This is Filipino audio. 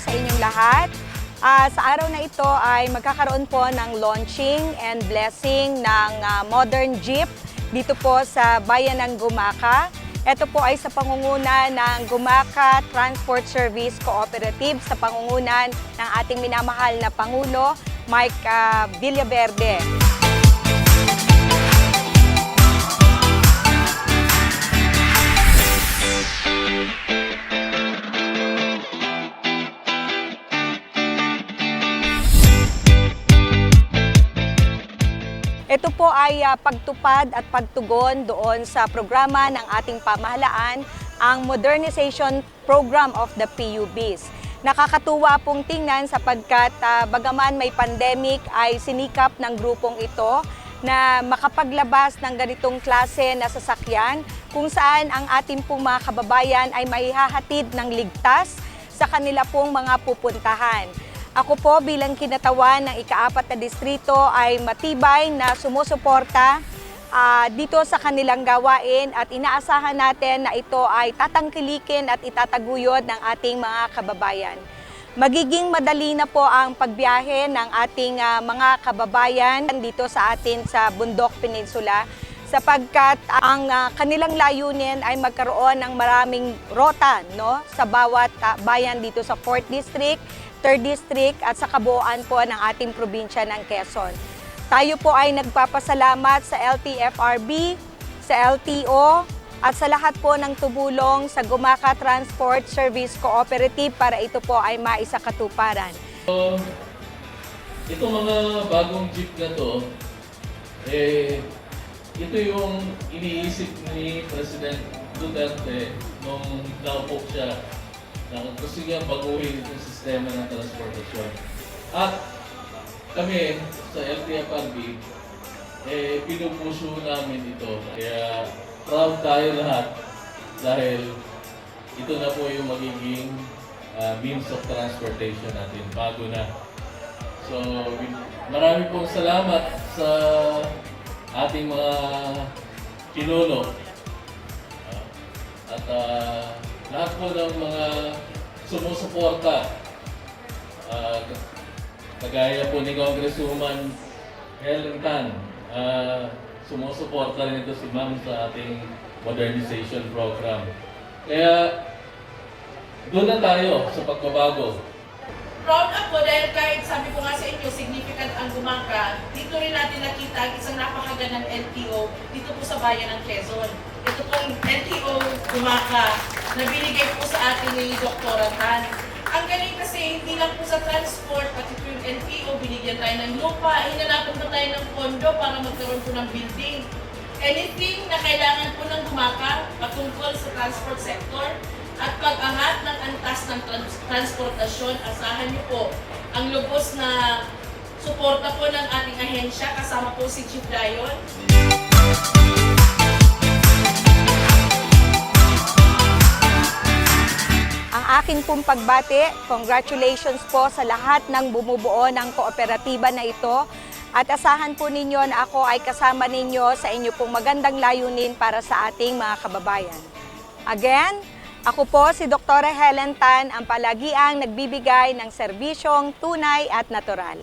sa inyong lahat. Ah, sa araw na ito ay magkakaroon po ng launching and blessing ng ah, modern jeep dito po sa bayan ng Gumaka. Ito po ay sa pangunguna ng Gumaka Transport Service Cooperative sa pangungunan ng ating minamahal na Pangulo, Mike ah, Villaverde. Ito po ay ah, pagtupad at pagtugon doon sa programa ng ating pamahalaan, ang Modernization Program of the PUBs. Nakakatuwa pong tingnan sapagkat ah, bagaman may pandemic ay sinikap ng grupong ito na makapaglabas ng ganitong klase na sasakyan kung saan ang ating pong mga kababayan ay maihahatid ng ligtas sa kanila pong mga pupuntahan. Ako po bilang kinatawan ng ikaapat na distrito ay matibay na sumusuporta ah, dito sa kanilang gawain at inaasahan natin na ito ay tatangkilikin at itataguyod ng ating mga kababayan. Magiging madali na po ang pagbiyahe ng ating ah, mga kababayan dito sa atin sa Bundok Peninsula sapagkat ang ah, kanilang layunin ay magkaroon ng maraming rota no sa bawat ah, bayan dito sa 4th District, 3rd District at sa kabuuan po ng ating probinsya ng Quezon. Tayo po ay nagpapasalamat sa LTFRB, sa LTO, at sa lahat po ng tumulong sa Gumaka Transport Service Cooperative para ito po ay maisakatuparan. So, itong mga bagong jeep na to, eh, ito yung iniisip ni President Duterte nung naupo siya na gusto niya baguhin itong sistema ng transportasyon. At kami sa LTFRB, eh, pinupuso namin ito. Kaya proud tayo lahat dahil ito na po yung magiging uh, means of transportation natin bago na. So, marami pong salamat sa ating mga pinuno. Ah, at ah, lahat po ng mga sumusuporta. Uh, kagaya po ni Congresswoman Helen Tan, ah, sumusuporta rin ito si Ma'am sa ating modernization program. Kaya doon na tayo sa pagbabago. Proud ako dahil kahit sabi ko nga sa inyo, significant ang gumaka, dito rin natin nakita ang isang napakagandang LTO dito po sa bayan ng Quezon. Ito pong LTO gumaka na binigay po sa atin ni Dr. Tan. Ang galing kasi hindi lang po sa transport, pati po yung LTO, binigyan tayo ng lupa, hinanapan pa tayo ng pondo para magkaroon po ng building. Anything na kailangan po ng gumaka patungkol sa transport sector, at pag-angat ng antas ng trans- transportasyon, asahan niyo po ang lubos na suporta po ng ating ahensya kasama po si Chief Dayon. Akin pong pagbati, congratulations po sa lahat ng bumubuo ng kooperatiba na ito. At asahan po ninyo na ako ay kasama ninyo sa inyo pong magandang layunin para sa ating mga kababayan. Again, ako po si Dr. Helen Tan, ang palagiang nagbibigay ng serbisyong tunay at natural.